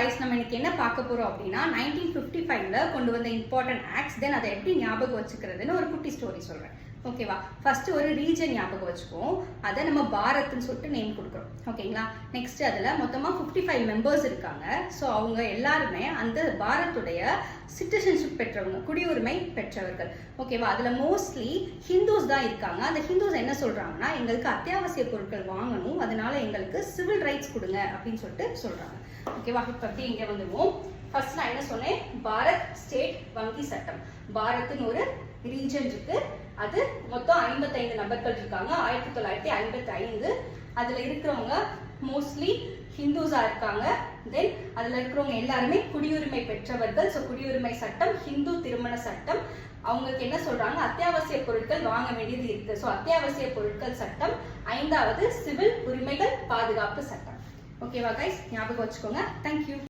Guys நம்ம இன்னைக்கு என்ன பார்க்க போறோம் அப்படின்னா நைன்டீன் ஃபிஃப்டி ஃபைவ்ல கொண்டு வந்த இம்பார்ட்டன்ட் ஆக்ட்ஸ் தென் அதை எப்படி ஞாபகம் வச்சுக்கிறதுன்னு ஒரு குட்டி ஸ்டோரி சொல்றேன். ஓகேவா ஃபர்ஸ்ட் ஒரு ரீஜன் ஞாபகம் வச்சுக்குவோம் அதை நம்ம பாரத்னு சொல்லிட்டு நேம் கொடுக்குறோம். ஓகேங்களா நெக்ஸ்ட் அதில் மொத்தமாக ஃபிஃப்டி ஃபைவ் மெம்பர்ஸ் இருக்காங்க. ஸோ அவங்க எல்லாருமே அந்த பாரத்துடைய சிட்டிசன்ஷிப் பெற்றவங்க குடியுரிமை பெற்றவர்கள். ஓகேவா அதில் மோஸ்ட்லி ஹிந்துஸ் தான் இருக்காங்க. அந்த ஹிந்துஸ் என்ன சொல்கிறாங்கன்னா எங்களுக்கு அத்தியாவசிய பொருட்கள் வாங்கணும். அதனால எங்களுக்கு சிவில் ரைட்ஸ் கொடுங்க அப்படின்னு சொல்லிட்டு சொல்கிறாங்க ஓகேவா இப்போ அப்படி இங்கே வந்துடுவோம். ஃபர்ஸ்ட் நான் என்ன சொன்னேன்? பாரத் ஸ்டேட் வங்கி சட்டம். பாரத்னு ஒரு ரீஜன் இருக்குது அது மொத்தம் ஐம்பத்தைந்து நபர்கள் இருக்காங்க. ஆயிரத்தி தொள்ளாயிரத்தி ஐம்பத்தி ஐந்து அதுல இருக்கிறவங்க மோஸ்ட்லி ஹிந்துஸா இருக்காங்க. தென் அதுல இருக்கிறவங்க எல்லாருமே குடியுரிமை பெற்றவர்கள். ஸோ குடியுரிமை சட்டம் ஹிந்து திருமண சட்டம். அவங்களுக்கு என்ன சொல்றாங்க? அத்தியாவசிய பொருட்கள் வாங்க வேண்டியது இருக்கு. ஸோ அத்தியாவசிய பொருட்கள் சட்டம். ஐந்தாவது சிவில் உரிமைகள் பாதுகாப்பு சட்டம். ஓகேவா கைஸ் ஞாபகம் வச்சுக்கோங்க. தேங்க்யூ